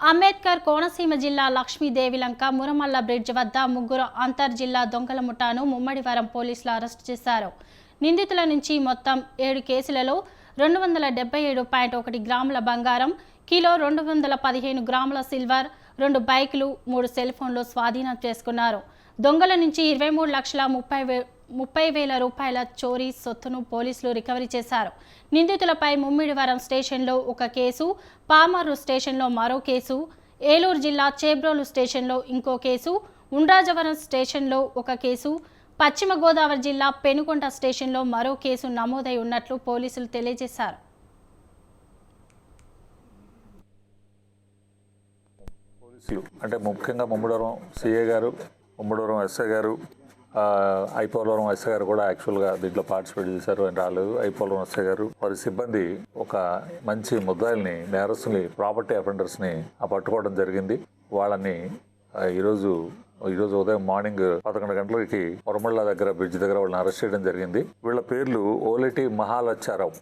అంబేద్కర్ కోనసీమ జిల్లా లక్ష్మీదేవిలంక మురమల్ల బ్రిడ్జ్ వద్ద ముగ్గురు అంతర్ జిల్లా దొంగల ముఠాను ముమ్మడివారం పోలీసులు అరెస్టు చేశారు. నిందితుల నుంచి మొత్తం ఏడు కేసులలో రెండు వందల డెబ్బై ఏడు పాయింట్ ఒకటి గ్రాముల బంగారం కిలో రెండు వందల పదిహేను గ్రాముల సిల్వర్ రెండు బైకులు మూడు సెల్ ఫోన్లు స్వాధీనం చేసుకున్నారు. దొంగల నుంచి ఇరవై మూడు లక్షల ముప్పై వే ముప్పై వేల రూపాయల చోరీ సొత్తును పోలీసులు రికవరీ చేశారు. నిందితులపై ముమ్మిడివరం స్టేషన్లో ఒక కేసు పామర్రు స్టేషన్లో మరో కేసు ఏలూరు జిల్లా చేబ్రోలు స్టేషన్లో ఇంకో కేసు ఉండ్రాజవరం స్టేషన్లో ఒక కేసు పశ్చిమ గోదావరి జిల్లా పెనుకొండ స్టేషన్లో మరో కేసు నమోదై ఉన్నట్లు పోలీసులు తెలియజేశారు. అంటే ముఖ్యంగా ముమ్మడవరం సిఏ గారు ఉమ్మడూరం ఎస్ఐ గారు ఐపోలవరం ఎస్ఐ గారు కూడా యాక్చువల్గా దీంట్లో పార్టిసిపేట్ చేశారు అని రాలేదు. ఐపోలవరం ఎస్ఐ గారు వారి సిబ్బంది ఒక మంచి ముద్దాయిల్ని నేరస్తుని ప్రాపర్టీ అఫెండర్స్ని ఆ పట్టుకోవడం జరిగింది. వాళ్ళని ఈరోజు ఈరోజు ఉదయం మార్నింగ్ పదకొండు గంటలకి పొరమళ్ళ దగ్గర బ్రిడ్జ్ దగ్గర వాళ్ళని అరెస్ట్ చేయడం జరిగింది. వీళ్ళ పేర్లు ఓలేటి మహాలచ్చారావు.